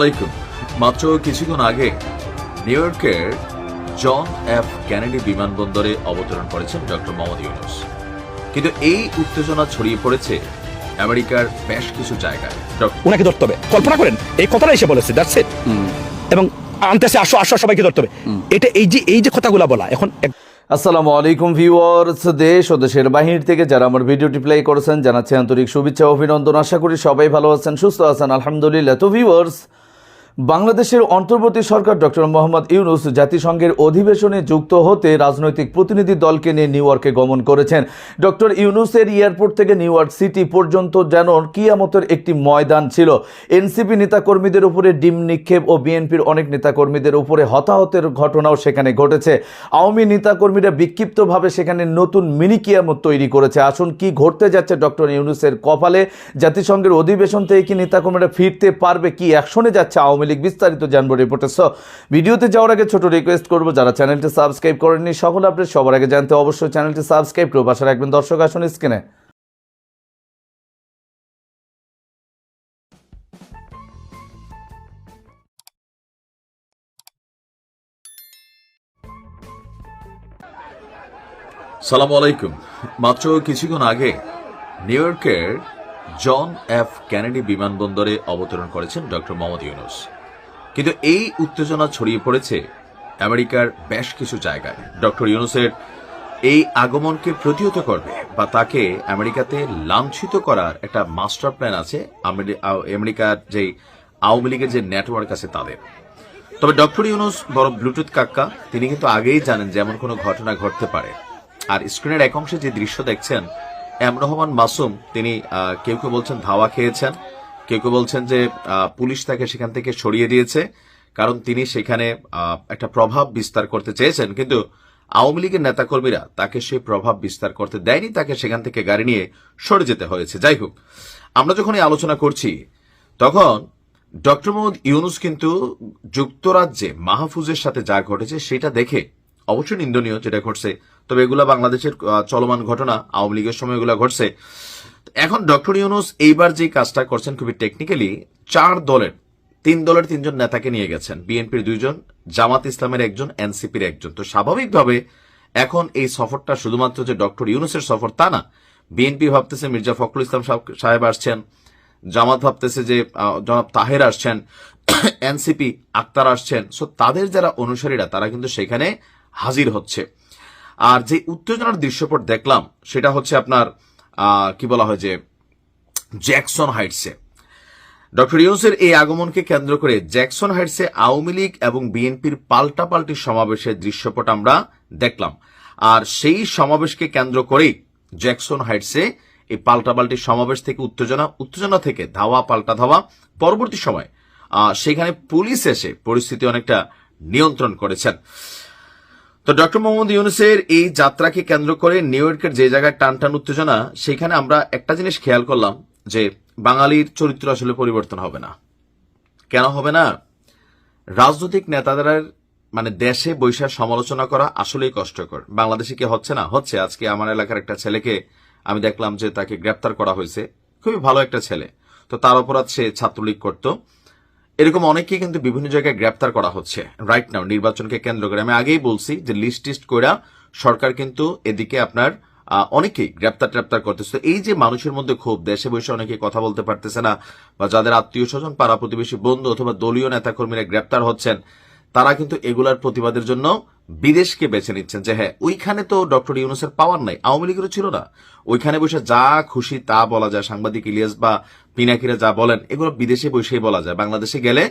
আলাইকুম। মাত্র কিছুক্ষণ আগে নিউ ইয়র্কের জন এফ ক্যানেডি বিমানবন্দরে অবতরণ করেছেন ডক্টর মোহাম্মদ ইউনুস। কিন্তু এই উত্তেজনা ছড়িয়ে পড়েছে আমেরিকার বেশ কিছু জায়গায়। ওনাকে ধরতে হবে। কল্পনা করেন এই কথাটা এসে বলেছে দ্যাটস ইট এবং আনতেছে আসো আসো সবাইকে ধরতে হবে। এটা এই যে এই যে কথাগুলো বলা এখন আসসালামু আলাইকুম ভিউয়ার্স দেশ ও দেশের বাহির থেকে যারা আমার ভিডিওটি প্লে করেছেন জানাচ্ছি আন্তরিক শুভেচ্ছা ও অভিনন্দন। আশা করি সবাই ভালো আছেন সুস্থ আছেন আলহামদুলিল্লাহ। তো ভিউয়ার্স বাংলাদেশের অন্তর্বর্তী সরকার ডক্টর মোহাম্মদ ইউনুস জাতিসংঘের অধিবেশনে যুক্ত হতে রাজনৈতিক প্রতিনিধি দলকে নিয়ে নিউ ইয়র্কে গমন করেছেন। ডক্টর ইউনুসের এয়ারপোর্ট থেকে নিউ ইয়র্ক সিটি পর্যন্ত যেন কিয়ামতের একটি ময়দান ছিল। এনসিপি নেতাকর্মীদের উপরে ডিম নিক্ষেপ ও বিএনপির অনেক নেতাকর্মীদের উপরে হতাহতের ঘটনাও সেখানে ঘটেছে। আওয়ামী নেতাকর্মীরা বিক্ষিপ্তভাবে সেখানে নতুন মিনি কিয়ামত তৈরি করেছে। আসুন কি ঘটতে যাচ্ছে ডক্টর ইউনুসের কপালে? জাতিসংঘের অধিবেশন থেকে কি নেতাকর্মীরা ফিরতে পারবে? কি অ্যাকশনে যাচ্ছে আওয়ামী লীগ বিস্তারিত জানব রিপোর্টে সো ভিডিওতে যাওয়ার আগে ছোট রিকোয়েস্ট করব, যারা চ্যানেলটি সাবস্ক্রাইব করেননি, সকল আপডেট সবার আগে জানতে অবশ্যই চ্যানেলটি সাবস্ক্রাইব করে পাশে রাখবেন। দর্শক, আসুন স্ক্রিনে সালাম আলাইকুম। মাত্র কিছুক্ষণ আগে নিউ ইয়র্কের জন এফ ক্যানেডি বিমানবন্দরে অবতরণ করেছেন ডক্টর মোহাম্মদ ইউনুস। কিন্তু এই উত্তেজনা ছড়িয়ে পড়েছে আমেরিকার বেশ কিছু জায়গায়। ডক্টর ইউনুসের এই আগমনকে প্রতিহত করবে বা তাকে আমেরিকাতে লাঞ্ছিত করার একটা মাস্টার প্ল্যান আছে আমেরি- আমেরিকার যে আওয়ামী লীগের যে নেটওয়ার্ক আছে তাদের। তবে ডক্টর ইউনুস বড় ব্লুটুথ কাক্কা, তিনি কিন্তু আগেই জানেন যে এমন কোনো ঘটনা ঘটতে পারে। আর স্ক্রিনের এক অংশে যে দৃশ্য দেখছেন এম রহমান মাসুম, তিনি কেউ কেউ বলছেন ধাওয়া খেয়েছেন। কেউ কেউ বলছেন যে পুলিশ তাকে সেখান থেকে সরিয়ে দিয়েছে, কারণ তিনি সেখানে একটা প্রভাব বিস্তার করতে চেয়েছেন। কিন্তু আওয়ামী লীগের নেতাকর্মীরা তাকে সেই প্রভাব বিস্তার করতে দেয়নি, তাকে সেখান থেকে গাড়ি নিয়ে সরে যেতে হয়েছে। যাই হোক, আমরা যখন এই আলোচনা করছি, তখন ডক্টর মোহাম্মদ ইউনুস কিন্তু যুক্তরাজ্যে মাহফুজের সাথে যা ঘটেছে সেটা দেখে অবশ্যই নিন্দনীয় যেটা ঘটছে তবে এগুলা বাংলাদেশের চলমান ঘটনা, আওয়ামী লীগের সময় এগুলা ঘটছে। এখন ডক্টর ইউনুস এইবার যে কাজটা করছেন খুবই টেকনিক্যালি চার দলের, তিন দলের তিনজন নেতাকে নিয়ে গেছেন। বিএনপির দুইজন, জামাত ইসলামের একজন, এনসিপির একজন। তো স্বাভাবিকভাবে এখন এই সফরটা শুধুমাত্র যে ডক্টর ইউনুসের সফর তা না, বিএনপি ভাবতেছে মির্জা ফখরুল ইসলাম সাহেব- আসছেন, জামাত ভাবতেছে যে জনাব তাহের আসছেন, এনসিপি আক্তার আসছেন। সো তাদের যারা অনুসারীরা, তারা কিন্তু সেখানে হাজির হচ্ছে। আর যে উত্তেজনার দৃশ্যপট দেখলাম, সেটা হচ্ছে আপনার কি বলা হয় যে, জ্যাকসন হাইটসে। ডক্টর ইউনুসের এই আগমনকে কেন্দ্র করে জ্যাকসন হাইটসে আওয়ামী লীগ এবং বিএনপির পাল্টাপাল্টি সমাবেশের দৃশ্যপট আমরা দেখলাম। আর সেই সমাবেশকে কেন্দ্র করেই জ্যাকসন হাইটসে এই পাল্টাপাল্টি সমাবেশ থেকে উত্তেজনা উত্তেজনা থেকে ধাওয়া, পাল্টা ধাওয়া পরবর্তী সময় সেখানে পুলিশ এসে পরিস্থিতি অনেকটা নিয়ন্ত্রণ করেছেন। তো ডক্টর মোহাম্মদ ইউনুসের এই যাত্রাকে কেন্দ্র করে নিউ ইয়র্কের যে জায়গায় টান টান উত্তেজনা, সেখানে আমরা একটা জিনিস খেয়াল করলাম যে বাঙালির চরিত্র আসলে পরিবর্তন হবে না। কেন হবে না? রাজনৈতিক নেতাদের মানে দেশে বৈশাখ সমালোচনা করা আসলেই কষ্টকর। বাংলাদেশে কি হচ্ছে না? হচ্ছে। আজকে আমার এলাকার একটা ছেলেকে আমি দেখলাম যে তাকে গ্রেপ্তার করা হয়েছে। খুবই ভালো একটা ছেলে। তো তার অপরাধ সে ছাত্রলীগ করত। এরকম অনেককে কিন্তু বিভিন্ন জায়গায় গ্রেপ্তার করা হচ্ছে। রাইট নাও নির্বাচনকে কেন্দ্র করে। আমি আগেই বলছি যে লিস্ট টিস্ট কইরা সরকার কিন্তু এদিকে আপনার অনেকেই গ্রেপ্তার ট্রেপ্তার করতেছে। এই যে মানুষের মধ্যে ক্ষোভ, দেশে বসে অনেকে কথা বলতে পারতেছে না, বা যাদের আত্মীয় স্বজন, পাড়া প্রতিবেশী, বন্ধু অথবা দলীয় নেতাকর্মীরা গ্রেপ্তার হচ্ছেন তারা কিন্তু এগুলার প্রতিবাদের জন্য বিদেশকে বেছে নিচ্ছেন যে হ্যাঁ ওইখানে তো ডক্টর ইউনুসের পাওয়ার নাই, আওয়ামী লীগেরও ছিল না। ওইখানে বসে যা খুশি তা বলা যায়, সাংবাদিক ইলিয়াস বা পিনাকিরা যা বলেন, এগুলো বিদেশে বসেই বলা যায়। বাংলাদেশে গেলে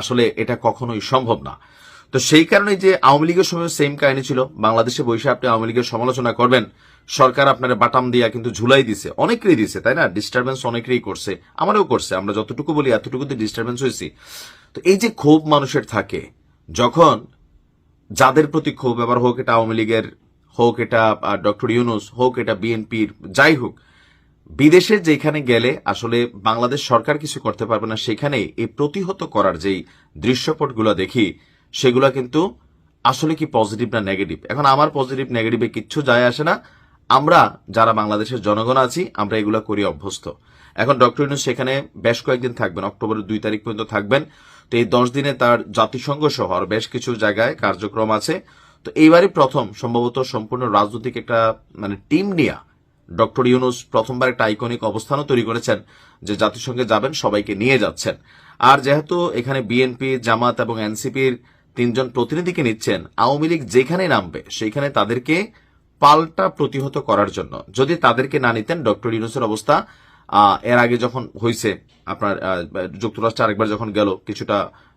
আসলে এটা কখনোই সম্ভব না। তো সেই কারণে যে আওয়ামী লীগের সময় সেম কাহিনী ছিল, বাংলাদেশে বসে আপনি আওয়ামী লীগের সমালোচনা করবেন, সরকার আপনার বাটাম দিয়া কিন্তু ঝুলাই দিছে অনেকেরই দিছে, তাই না? ডিস্টারবেন্স অনেকেরই করছে, আমারও করছে, আমরা যতটুকু বলি এতটুকুতে ডিস্টারবেন্স হয়েছি। তো এই যে ক্ষোভ মানুষের থাকে যখন যাদের প্রতি ক্ষোভ, এবার হোক এটা আওয়ামী লীগের হোক এটা ডক্টর ইউনুস হোক এটা বিএনপির যাই হোক, বিদেশে যেখানে গেলে আসলে বাংলাদেশ সরকার কিছু করতে পারবে না, সেখানে এই প্রতিহত করার যেই দৃশ্যপটগুলো দেখি, সেগুলো কিন্তু আসলে কি পজিটিভ না নেগেটিভ এখন আমার পজিটিভ নেগেটিভে কিচ্ছু যায় আসে না। আমরা যারা বাংলাদেশের জনগণ আছি, আমরা এগুলো করি অভ্যস্ত। এখন ডক্টর ইউনুস সেখানে বেশ কয়েকদিন থাকবেন, অক্টোবরের দুই তারিখ পর্যন্ত থাকবেন। তো এই দশ দিনে তার জাতিসংঘ সহ আরও বেশ কিছু জায়গায় কার্যক্রম আছে। তো এইবারই প্রথম, সম্ভবত সম্পূর্ণ রাজনৈতিক একটা মানে টিম নিয়ে ডক্টর ইউনুস প্রথমবার একটা আইকনিক অবস্থানও তৈরি করেছেন যে জাতিসংঘে যাবেন, সবাইকে নিয়ে যাচ্ছেন। আর যেহেতু এখানে বিএনপি জামাত এবং এনসিপির তিনজন প্রতিনিধিকে নিচ্ছেন, আওয়ামী লীগ যেখানে নামবে, সেইখানে তাদেরকে পাল্টা প্রতিহত করার জন্য, যদি তাদেরকে না নিতেন, ডক্টর ইউনুসের অবস্থা এর আগে যখন হয়েছে আপনার যুক্তরাষ্ট্রে আরেকবার যখন গেল, কিছুটা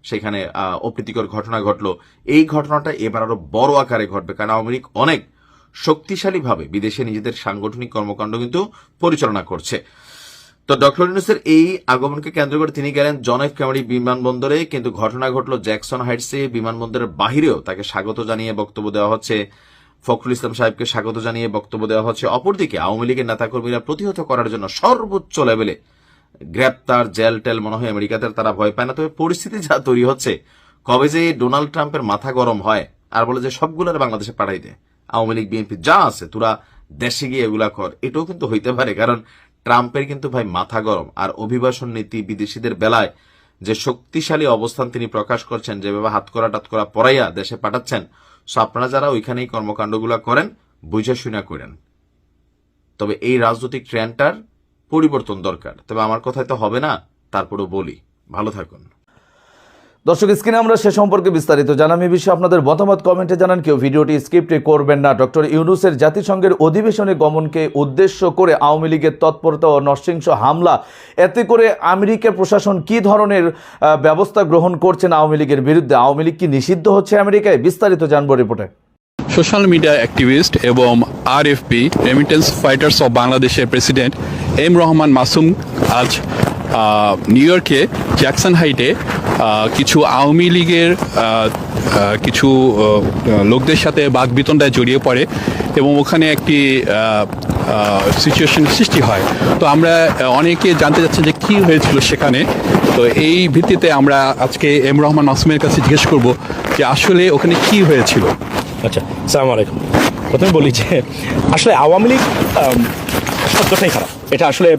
সেখানে অপ্রীতিকর ঘটনা ঘটলো। এই ঘটনাটা এবার আরও বড় আকারে ঘটবে, কারণ আওয়ামী লীগ অনেক শক্তিশালীভাবে বিদেশে নিজেদের সাংগঠনিক কর্মকাণ্ড কিন্তু পরিচালনা করছে। তো ডক্টর ইউনুসের এই আগমনকে কেন্দ্র করে তিনি গেলেন জন এফ কেমারি বিমানবন্দরে, কিন্তু ঘটনা ঘটলো জ্যাকসন হাইটসে বিমানবন্দরের বাহিরেও। তাকে স্বাগত জানিয়ে বক্তব্য দেওয়া হচ্ছে ফখরুল ইসলাম সাহেবকে স্বাগত জানিয়ে বক্তব্য দেওয়া হচ্ছে। অপরদিকে আওয়ামী লীগের নেতাকর্মীরা প্রতিহত করার জন্য সর্বোচ্চ লেভেলে গ্রেপ্তার জেল টেল মনে হয় আমেরিকাতে তারা ভয় পায় না। তবে পরিস্থিতি যা তৈরি হচ্ছে, কবে যে ডোনাল্ড ট্রাম্পের মাথা গরম হয়, আর বলে যে সবগুলোর বাংলাদেশে পাঠাই দে। আওয়ামী লীগ, বিএনপি যা আছে, তোরা দেশে গিয়ে এগুলা কর। এটাও কিন্তু হইতে পারে, কারণ ট্রাম্পের কিন্তু ভাই মাথা গরম। আর অভিবাসন নীতি বিদেশিদের বেলায় যে শক্তিশালী অবস্থান তিনি প্রকাশ করছেন, যেভাবে হাত করা, টাত করা পড়াইয়া দেশে পাঠাচ্ছেন সো আপনারা যারা ওইখানেই কর্মকাণ্ডগুলো করেন, বুঝে শুনা করেন। তবে এই রাজনৈতিক ট্রেন্ডটার পরিবর্তন দরকার। তবে আমার কথায় তো হবে না, তারপরেও বলি। ভালো থাকুন। দর্শক, স্ক্রিনে আমরা সে সম্পর্কে বিস্তারিত জানাম। এই বিষয়ে আপনাদের মতামত কমেন্টে জানান। কেউ ভিডিওটি স্ক্রিপ্টে করবেন না। ডক্টর ইউনুসের জাতিসংঘের অধিবেশনে গমনকে উদ্দেশ্য করে আওয়ামী লীগের তৎপরতা ও নরসিংস হামলা, এতে করে আমেরিকার প্রশাসন কি ধরনের ব্যবস্থা গ্রহণ করছেন আওয়ামী লীগের বিরুদ্ধে? আওয়ামী লীগ কি নিষিদ্ধ হচ্ছে আমেরিকায়? বিস্তারিত জানব রিপোর্টে। সোশ্যাল মিডিয়া অ্যাক্টিভিস্ট এবং আরএফপি রেমিটেন্স ফাইটার্স অফ বাংলাদেশের প্রেসিডেন্ট এম রহমান মাসুম আজ নিউ ইয়র্কে জ্যাকসন হাইটে কিছু আওয়ামী লীগের কিছু লোকদের সাথে বাগবিতণ্ডায় জড়িয়ে পড়ে এবং ওখানে একটি সিচুয়েশন সৃষ্টি হয়। তো আমরা অনেকে জানতে চাচ্ছেন যে কী হয়েছিল সেখানে। তো এই ভিত্তিতে আমরা আজকে এম রহমান মাসুমের কাছে জিজ্ঞেস করব যে আসলে ওখানে কি হয়েছিল। আচ্ছা সালাম আলাইকুম। প্রথমে বলি যে, আসলে আওয়ামী লীগ শব্দটাই খারাপ। এটা আসলে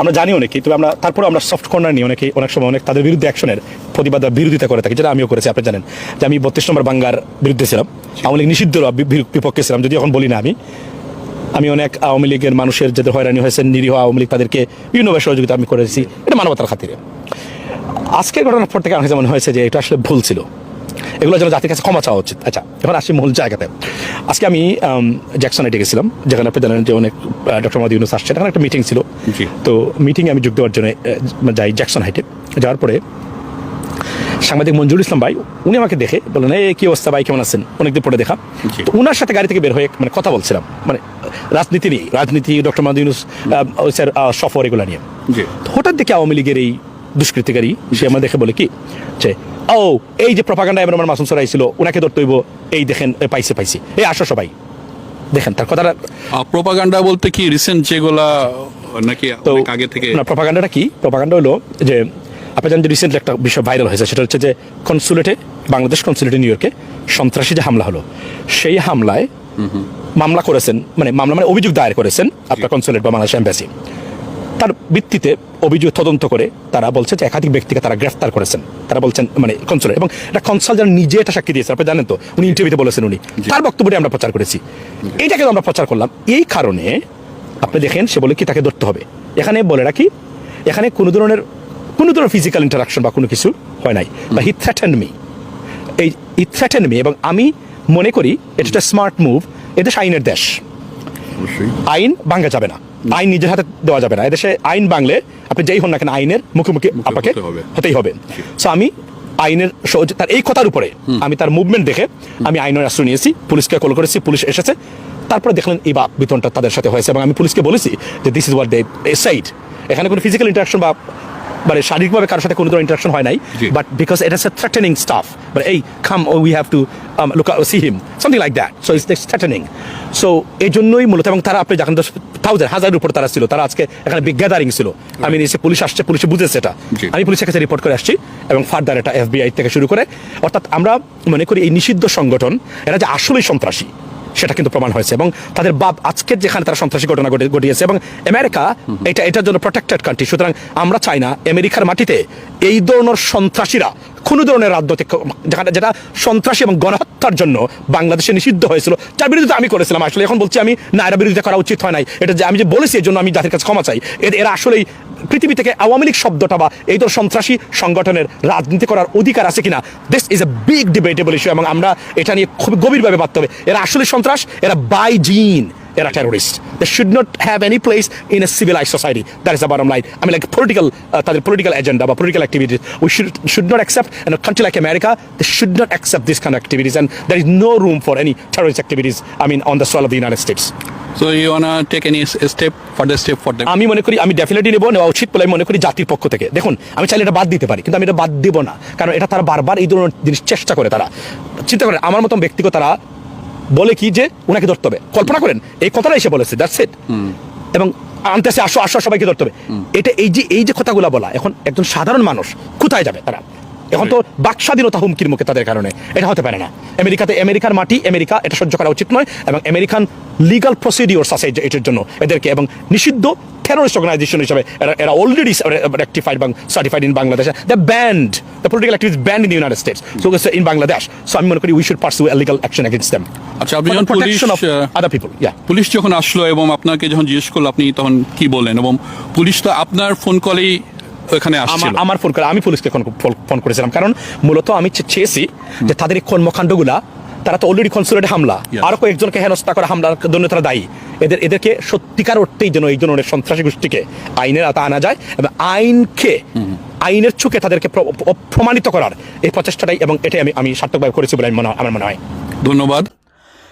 আমরা জানি অনেকেই তবে আমরা তারপরে আমরা সফট কর্নার নিই অনেকেই অনেক সময় অনেক তাদের বিরুদ্ধে অ্যাকশনের প্রতিবাদ বা বিরোধিতা করে থাকি, যেটা আমিও করেছি, আপনি জানেন। যে আমি বত্রিশ নম্বর বাঙ্গার বিরুদ্ধে ছিলাম, আওয়ামী লীগ নিষিদ্ধ বিপক্ষে ছিলাম যদি এখন বলি না আমি। আমি অনেক আওয়ামী লীগের মানুষের যাদের হয়রানি হয়েছে নিরীহ আওয়ামী লীগ তাদেরকে বিভিন্নভাবে সহযোগিতা আমি করেছি, এটা মানবতার খাতিরে। আজকের ঘটনার পর থেকে আমার মনে হয়েছে যে এটা আসলে ভুল ছিল। এগুলো যেন জাতির কাছে ক্ষমা চাওয়া উচিত। আচ্ছা এখন আসি মূল জায়গাতে। আজকে আমি জ্যাকসনে ডেকেছিলাম যেখানে আপনি জানেন যে অনেক ডক্টর মোহাম্মদ ইউনুস আসছে। একটা মিটিং ছিল। জি। তো মিটিংয়ে আমি যোগ দেওয়ার জন্য যাই জ্যাকসন হাইটে। যাওয়ার পরে সাংবাদিক মঞ্জুর ইসলাম ভাই উনি আমাকে দেখে বললেন এই কি অবস্থা ভাই? কেমন আছেন? অনেকদিন পরে দেখা। তো উনার সাথে গাড়ি থেকে বের হয়ে মানে কথা বলছিলাম। মানে রাজনীতি নিয়ে রাজনীতি ডক্টর মোহাম্মদ ইউনুস স্যার সফর এগুলো নিয়ে। হঠাৎ দেখে আওয়ামী লীগের এই দুষ্কৃতিকারী সে আমার দেখে বলে কি? যে ও এই যে প্রপাগান্ডা এবার আমার মাসুম সরাই ছিল ওনাকে ধরতে হইব এই দেখেন পাইছে পাইছে। এই আসো সবাই। দেখেন তার কথাটা প্রপাগান্ডা বলতে কি রিসেন্ট যেগুলা নাকি আগে থেকে? না প্রপাগান্ডাটা কি? প্রপাগান্ডা হলো যে আপনি জানেন যে রিসেন্টলি একটা বিষয় ভাইরাল হয়েছে সেটা হচ্ছে যে কনসুলেটে বাংলাদেশ কনসুলেটে নিউ ইয়র্কে সন্ত্রাসী যে হামলা হলো সেই হামলায় মামলা করেছেন মানে মামলা মানে অভিযোগ দায়ের করেছেন আপনার কনসুলেট বা বাংলাদেশ এম্বাসি তার ভিত্তিতে অভিযোগ তদন্ত করে তারা বলছে যে একাধিক ব্যক্তিকে তারা গ্রেফতার করেছেন। তারা বলছেন মানে কনসুলেট এবং এটা কনসাল যারা নিজে এটা সাক্ষী দিয়েছে আপনি জানেন তো উনি ইন্টারভিউতে বলেছেন উনি। তার বক্তব্যটি আমরা প্রচার করেছি। এইটাকে আমরা প্রচার করলাম। এই কারণে আপনি দেখেন সে বলে কি তাকে ধরতে হবে। এখানে বলে রাখি এখানে কোনো ধরনের কোনো ধরনের ফিজিক্যাল ইন্টারাকশন বা কোনো কিছু হয় নাই। বা হি থ্রেটেন মি এই ই থ্রেটেন মি এবং আমি মনে করি এটা একটা স্মার্ট মুভ এটা আইনের দেশ। আইন ভাঙা যাবে না। আইন নিজের হাতে দেওয়া যাবে না। এদেশে আইন বাংলে আপনি যেই হন না কেন আইনের মুখোমুখি আপনাকে হতেই হবে। সো আমি আইনের তার এই কথার উপরে আমি তার মুভমেন্ট দেখে আমি আইনের আশ্রয় নিয়েছি পুলিশকে কল করেছি পুলিশ এসেছে। তারপরে দেখলেন এই বা বিতনটা তাদের সাথে হয়েছে এবং আমি পুলিশকে বলেছি যে this is what they side এখানে কোনো ফিজিক্যাল ইন্টারাকশন বা মানে শারীরিকভাবে কারোর সাথে কোনো ধরনের ইন্টারাকশন হয় নাই but because it is a threatening stuff মানে এই come we have to look see him something like that so it's threatening so এই জন্যই মূলত এবং তারা আপনি যখন থাউজেন্ড হাজারের উপর তারা ছিল তারা আজকে এখানে বিগ গ্যাদারিং ছিল। আমি এসে পুলিশ আসছে পুলিশে বুঝেছে এটা। আমি পুলিশের কাছে রিপোর্ট করে আসছি এবং ফার্দার এটা এফবিআই থেকে শুরু করে। অর্থাৎ আমরা মনে করি এই নিষিদ্ধ সংগঠন এরা যে আসলেই সন্ত্রাসী সেটা কিন্তু প্রমাণ হয়েছে এবং তাদের বাপ আজকের যেখানে তারা সন্ত্রাসী ঘটনা ঘটে- ঘটিয়েছে এবং আমেরিকা এটা, এটার জন্য প্রোটেক্টেড কান্ট্রি সুতরাং আমরা চাই না আমেরিকার মাটিতে এই ধরনের সন্ত্রাসীরা, কোনো ধরনের রাজনৈতিক যেখানে, যেটা সন্ত্রাসী এবং গণহত্যার জন্য বাংলাদেশে নিষিদ্ধ হয়েছিল, যার বিরুদ্ধে আমি করেছিলাম। আসলে এখন বলছি আমি না এরা বিরোধিতা করা উচিত হয় নাই। এটা যে আমি যে বলেছি, এর জন্য আমি জাতির কাছে ক্ষমা চাই। এরা আসলেই পৃথিবী থেকে আওয়ামী লীগ শব্দটা বা এই ধর সন্ত্রাসী সংগঠনের রাজনীতি করার অধিকার আছে কিনা? This is a big debatable issue এবং আমরা এটা নিয়ে খুব গভীরভাবে ভাবতে হবে। এরা আসলে সন্ত্রাস? এরা বাই জিন এরা terrorist they should not have any place in a civilize society that is আবার লাইন আমি লাইক পলিটিক্যাল তাদের পলিটিক্যাল এজেন্ডা বা political activities we should should not accept an country like America they should not accept this kind activities and there is no room for any terrorist activities I mean on the soil of the United States so you wanna take any step further step for the আমি মনে করি আমি definitely নেব নেওয়া উচিত বলে আমি মনে করি জাতির পক্ষ থেকে। দেখুন আমি চাইলে এটা বাদ দিতে পারি কিন্তু আমি এটা বাদ দেবো না। কারণ এটা তারা বারবার এই ধরনের জিনিস চেষ্টা করে তারা। চিন্তা করেন আমার মতন ব্যক্তিগত তারা বলে কি যে ওনাকে ধরতে হবে। কল্পনা করেন এই কথাটা এসে বলেছে দ্যাটস ইট এবং আনতেছে আসো আসো সবাইকে ধরতে হবে। এটা এই যে এই যে কথাগুলো বলা এখন একজন সাধারণ মানুষ কোথায় যাবে তারা? এখন তো বাক স্বাধীনতা হুমকির মুখে তাদের কারণে। এটা হতে পারে না। আমেরিকাতে আমেরিকার মাটি আমেরিকা এটা সহ্য করা উচিত নয় এবং আমেরিকান লিগাল প্রসিডিওর্স আছে এটার জন্য। এদেরকে এবং নিষিদ্ধ টেরোরিস্ট অর্গানাইজেশন হিসেবে এরা এরা অলরেডি রেক্টিফাইড এবং certified in Bangladesh the band the political activists band in United States so in Bangladesh so আমি মনে করি we should pursue legal action against them আচ্ছা আপনি যখন police other people yeah police যখন আসলো এবং আপনাকে যখন জিজ্ঞেস করল আপনি তখন কি বললেন এবং পুলিশ তো আপনার ফোন কলেই ওখানে আসছিল। আমার ফোন করে আমি পুলিশকে ফোন করেছিলাম। কারণ মূলত আমি চেয়েছি যে তাদের এই কর্মকাণ্ডগুলা তারা তো অলরেডি কনসুলেটে হামলা. আরও কয়েকজনকে হেনস্থা করা হামলার জন্য তারা দায়ী। এদের এদেরকে সত্যিকার অর্থেই যেন এই ধরনের সন্ত্রাসী গোষ্ঠীকে আইনের আতা আনা যায় এবং আইনকে আইনের চোখে তাদেরকে প্র- প্র- প্রমাণিত করার এই প্রচেষ্টাটাই এবং এটাই আমি আমি সার্থকভাবে করেছি বলে আমি আমার মনে হয়। ধন্যবাদ।